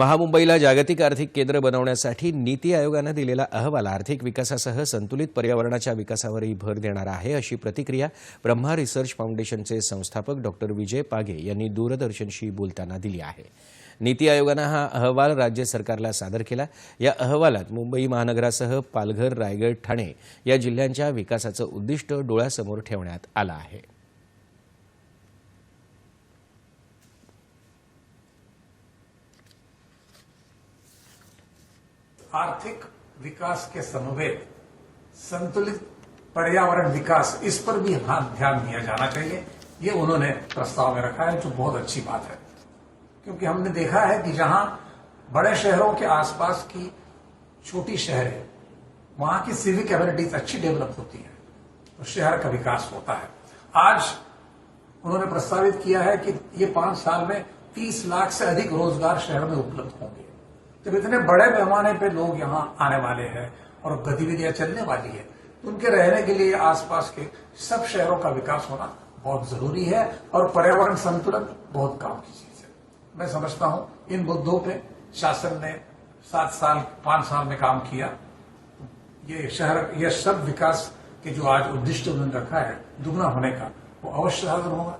महामुंबईला जागतिक आर्थिक केंद्र बनवण्यासाठी नीती आयोगानं दिलेला अहवाल आर्थिक विकासासह संतुलित पर्यावरणाच्या विकासावरही भर देणारा आहे अशी प्रतिक्रिया ब्रह्मा रिसर्च फाउंडेशनचे संस्थापक डॉक्टर विजय पागे यांनी दूरदर्शनशी बोलताना दिली आहे. नीती आयोगानं हा अहवाल राज्य सरकारला सादर केला. या अहवालात मुंबई महानगरासह पालघर रायगड ठाणे या जिल्ह्यांच्या विकासाचं उद्दिष्ट डोळ्यासमोर ठेवण्यात आलं आहे. आर्थिक विकास के समवेत संतुलित पर्यावरण विकास, इस पर भी हाँ ध्यान दिया जाना चाहिए। ये उन्होंने प्रस्ताव में रखा है, जो बहुत अच्छी बात है। क्योंकि हमने देखा है कि जहाँ बड़े शहरों के आसपास की छोटी शहरें, वहाँ की सिविक एबिलिटीज अच्छी डेवलप होती है तो शहर का विकास होता है। आज उन्होंने प्रस्तावित किया है कि ये पाँच साल में तीस लाख से अधिक रोज़गार शहर में उपलब्ध होंगे। जब इतने बड़े पैमाने पे लोग यहाँ आने वाले हैं और गतिविधियाँ चलने वाली है तो उनके रहने के लिए आसपास के सब शहरों का विकास होना बहुत ज़रूरी है और पर्यावरण संतुलन बहुत काम की चीज़ है। मैं समझता हूँ, इन मुद्दों पे शासन ने सात साल, पाँच साल में काम किया। ये शहर, ये सब विकास के जो आज उद्दिष्ट उन्होंने रखा है, दुगना होने का वो अवश्य साधन होगा।